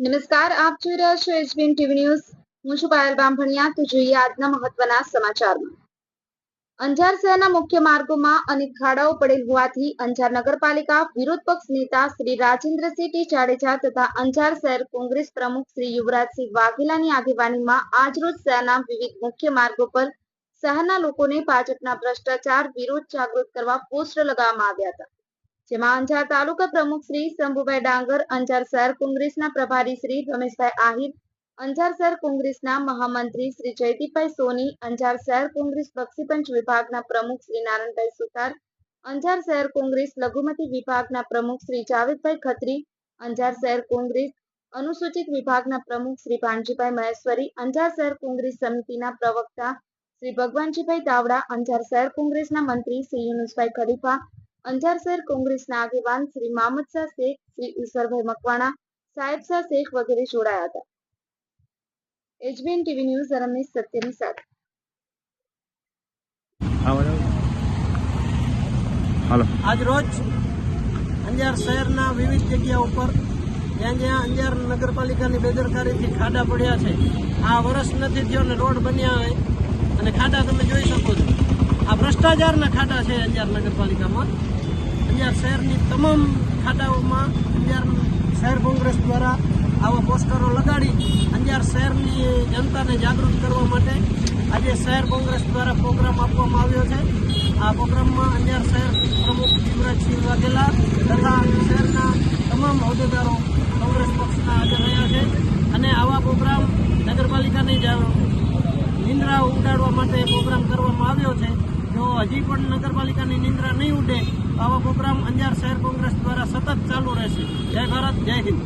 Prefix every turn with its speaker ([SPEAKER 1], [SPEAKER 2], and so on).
[SPEAKER 1] નમસ્કાર, આપ જોઈ રહ્યા છો એચબીએન ટીવી ન્યૂઝ. હું છું પાયલ બામભણિયા તો જોઈએ આજના મહત્વના સમાચારમાં. અંજાર શહેરના મુખ્ય માર્ગોમાં અનેક ખાડાઓ પડેલ હોવાથી અંજાર નગરપાલિકા વિરોધ પક્ષ નેતા શ્રી રાજેન્દ્રસિંહ ટી જાડેજા તથા અંજાર શહેર કોંગ્રેસ પ્રમુખ શ્રી યુવરાજસિંહ વાઘેલાની આગેવાનીમાં આજરોજ શહેરના વિવિધ મુખ્ય માર્ગો પર શહેરના લોકોને ભાજપના ભ્રષ્ટાચાર વિરોધ જાગૃત કરવા પોસ્ટર લગાવવામાં આવ્યા હતા. જેમાં અંજાર તાલુકા પ્રમુખ શ્રી શંભુભાઈ ડાંગર, અંજાર શહેર કોંગ્રેસના પ્રભારી શ્રી રમેશભાઈ આહિર, અંજાર શહેર કોંગ્રેસના મહામંત્રી શ્રી જયદીપભાઈ સોની, અંજાર શહેર કોંગ્રેસ બક્ષીપંચ વિભાગના પ્રમુખ શ્રી નારાયણભાઈ સુતાર અંજાર શહેર કોંગ્રેસ લઘુમતી વિભાગના પ્રમુખ શ્રી જાવેદભાઈ ખત્રી, અંજાર શહેર કોંગ્રેસ અનુસૂચિત વિભાગના પ્રમુખ શ્રી ભાનજીભાઈ મહેશ્વરી, અંજાર શહેર કોંગ્રેસ સમિતિના પ્રવક્તા શ્રી ભગવાનજીભાઈ દાવડા, અંજાર શહેર કોંગ્રેસના મંત્રી શ્રી યુનુસભાઈ ખલીફા અંજાર શહેર કોંગ્રેસના આગેવાન શ્રી મામદ શાહ શેખ શ્રી ઈશ્વરભાઈ મકવાણા સાહેબ શાહ શેખ વગેરે જોડાયા હતા. એચબીએન ટીવી ન્યૂઝ રમેશ સત્યની સાથે.
[SPEAKER 2] આજ રોજ અંજાર શહેરના વિવિધ જગ્યા ઉપર જ્યાં જ્યાં અંજાર નગરપાલિકાની બેદરકારીથી ખાડા પડ્યા છે આ વર્ષ નથી થયો ને રોડ બન્યા હોય અને ખાડા તમે જોઈ શકો છો. આ ભ્રષ્ટાચારના ખાડા છે અંજાર નગરપાલિકામાં. અંજાર શહેરની તમામ ખાડાઓમાં અંજાર શહેર કોંગ્રેસ દ્વારા આવા પોસ્ટરો લગાડી અંજાર શહેરની જનતાને જાગૃત કરવા માટે આજે શહેર કોંગ્રેસ દ્વારા પ્રોગ્રામ આપવામાં આવ્યો છે. આ પ્રોગ્રામમાં અંજાર શહેર પ્રમુખ યુવરાજસિંહ વાઘેલા તથા શહેરના તમામ હોદ્દેદારો કોંગ્રેસ પક્ષના હાજર રહ્યા છે અને આવા પ્રોગ્રામ નગરપાલિકાની જ- નિંદ્રા ઉડાડવા માટે પ્રોગ્રામ કરવામાં આવ્યો છે. હજી પણ નગરપાલિકાની નિંદ્રા નહીં ઉડે, આવા પ્રોગ્રામ અંજાર શહેર કોંગ્રેસ દ્વારા સતત ચાલુ રહેશે. જય ભારત, જય હિન્દ.